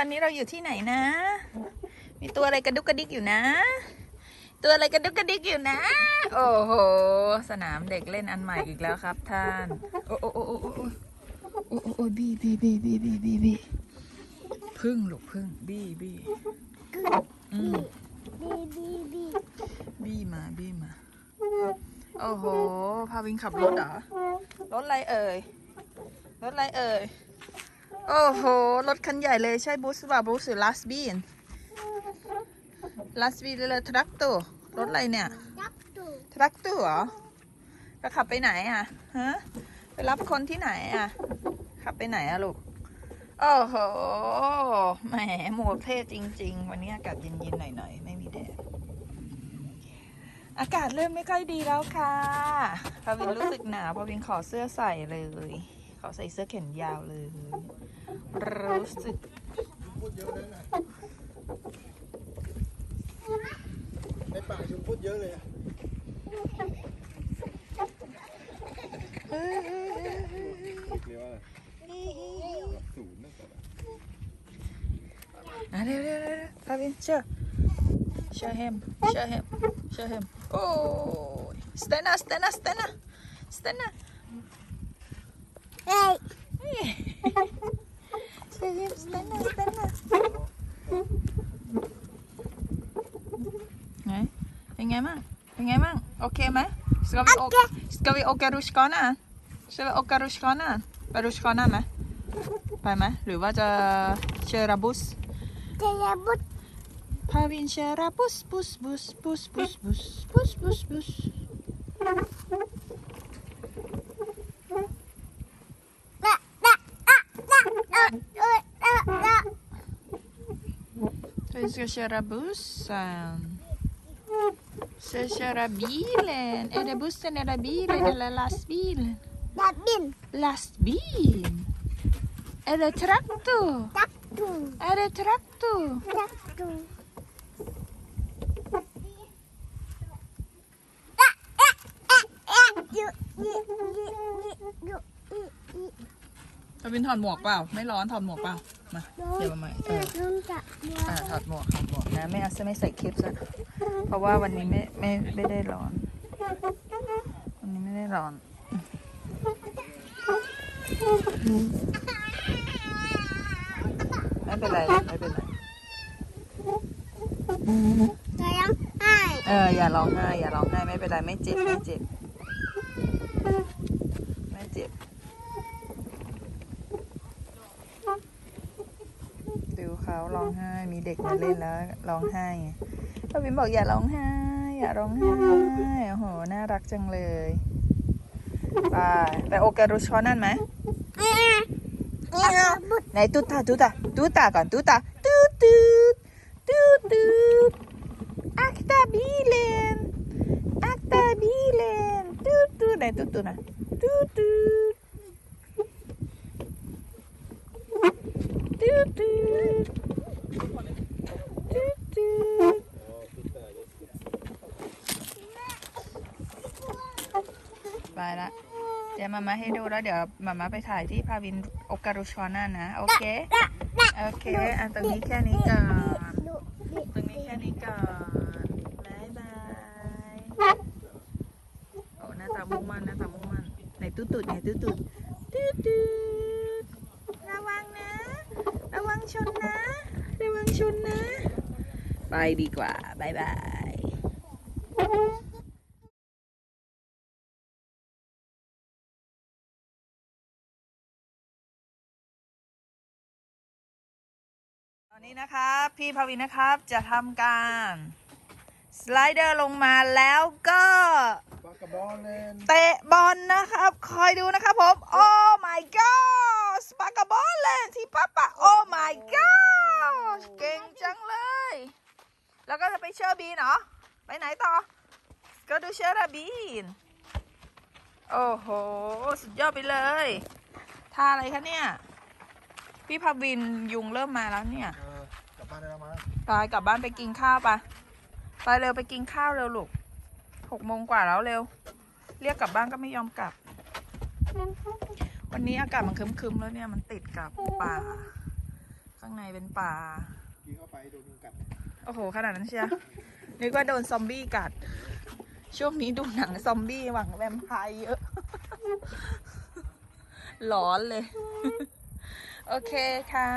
ตอนนี้เราอยู่ที่ไหนนะ มีตัวอะไรกระดุกกระดิกอยู่นะ ตัวอะไรกระดุกกระดิกอยู่นะ โอ้โห สนามเด็กเล่นอันใหม่อีกแล้วครับท่าน โอ้โอ้โอ้โอ้โอ้โอ้โอ้บีบีบีบีบีบีบีพึ่งลูกพึ่งบีบีอืบีบีบีบีมาบีมา โอ้โห พาวิ่งขับรถเหรอ รถอะไรเอ่ย รถอะไรเอ่ย โอ้โห รถคันใหญ่เลยใช่บูสป่ะบูสหรือลาสบีนลาสบีนเลยทรัคตัวรถอะไรเนี่ยจับตูทรัคตัวเหรอจะขับไปไหนอะฮะไปรับคนที่ไหนอะ ขับไปไหนอะลูกโอ้โหแหมโมเท่จริง ๆ วันนี้อากาศเย็นๆหน่อยๆ ไม่มีแดดอากาศเริ่มไม่ค่อยดีแล้วค่ะพาวินรู้สึกหนาวพาวินขอเสื้อใส่เลย ขอใส่เสื้อแขนยาวเลย รู้สึกพูดเยอะเลยนะในป่ายุงพูดเยอะเลยอะเรียกว่าอะไรศูนย์นั่นแหละอะเร็วเร็วเร็วพาวินเชื่อเชื่อ him เชื่อ him เชื่อ him โอ้ย Stena Stena Stena Stena เฮ้ ยเชื่อ him Stena Stena ไงเป็นไงบ้างเป็นไงบ้างโอเคไหม ska vi åka ska vi åka rutschkana ska vi åka rutschkana ไป rutschkana ไหมไปไหมหรือว่าจะเชอราบุสเจียบุตรพา Vi ska köra bussen. Ska köra bilen. Är det bussen eller bilen eller lastbilen? Lastbil. Lastbil. Är det traktor? Traktor. Är det traktor? Traktor. วินถอดหมวกเปล่า ไม่ร้อนถอดหมวกเปล่า มา เดี๋ยวมาใหม่เออลุงจะอ่าถอดหมวกถอดหมวกนะไม่เอาไม่ใส่คลิปซะเพราะว่าวันนี้ไม่ไม่ไม่ได้ร้อน วันนี้ไม่ได้ร้อน ไม่เป็นไรไม่เป็นไรจะยังไห้เอออย่าร้องไห้อย่าร้องไห้ไม่เป็นไรไม่เจ็บไม่เจ็บไม่เจ็บดู เขาร้องไห้ มีเด็กมาเล่นแล้วร้องไห้ไงพ่อบิมบอกอย่าร้องไห้ อย่าร้องไห้โอ้โหน่ารักจังเลยไปไปโอการุชคอนนั่นไหมไหนตุ๊ตาตุ๊ตาตุ๊ตาก่อนตุ๊ตาตุ๊ดตุ๊ดตุ๊ดตุ๊ดอักตาบีเลนอักตาบีเลนตุ๊ดตุ๊ดไหนตุ๊ดตุ๊ดนะตุ๊ดตุ๊ดตุ๊ดตุ๊ดตุ๊ดตุ๊ด ไปละเดี๋ยวมามาให้ดูแล้วเดี๋ยวมามาไปถ่ายที่พาวินโอการุชอน่านะ โอเค โอเค อันตรงนี้แค่นี้ก่อน ตรงนี้แค่นี้ก่อนบายบายโอ้หน้าตามุ่งมั่นหน้าตามุ่งมั่นไหนตุ๊ดตุ๊ดไหนตุ๊ดตุ๊ดตุ๊ดตุ๊ดระวังนะ ระวัง ชนนะ ระวังชนนะ ไปดีกว่าบายบายตอนนี้นะครับพี่ภาวินนะครับจะทำการ สไลเดอร์ลงมาแล้วก็ปากกระบอลเลนเตะบอลนะครับ คอยดูนะครับผม โอ้ my god สปากาบอลเลยที่ป้าปะโอ้ my god เก่งจังเลย แล้วก็จะ ไปเชอร์บีนเหรอ ไปไหนต่อ ก็ดูเชอร์บีน โอ้โห สุดยอดไปเลยท่าอะไรคะเนี่ย พี่พาวินยุงเริ่มมาแล้วเนี่ย เออกลับบ้านได้แล้วมั้งไปกลับบ้านไปกินข้าวปะไปเร็วไปกินข้าวเร็วลูกหกโมงกว่าแล้วเร็ว เรียกกลับบ้านก็ไม่ยอมกลับ วันนี้อากาศมันครึมๆแล้วเนี่ยมันติดกับป่า ข้างในเป็นป่า กินเข้าไปโดนยุงกัด โอ้โห ขนาดนั้นเชียวนึกว่าโดนซอมบี้กัด ช่วงนี้ดูหนังซอมบี้หวังแวมไพร์เยอะ หลอนเลย โอเคค่ะ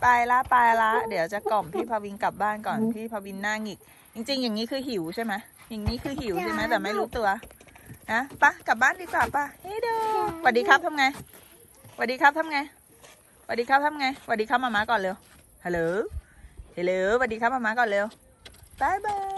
ไปละไปละ เดี๋ยวจะกล่อมพี่พาวินกลับบ้านก่อน พี่พาวินหน้าหงิก จริง ๆ อย่างนี้คือหิวใช่ไหม อย่างนี้คือหิวใช่ไหมแต่ไม่รู้ตัวนะปะกลับบ้านดีกว่าปะเฮ้ยดูสวัสดีครับทำไงสวัสดีครับทำไงสวัสดีครับทำไงสวัสดีครับมาม่าก่อนเร็วฮัลโหล ฮัลโหลสวัสดีครับมามาก่อนเร็วบายบาย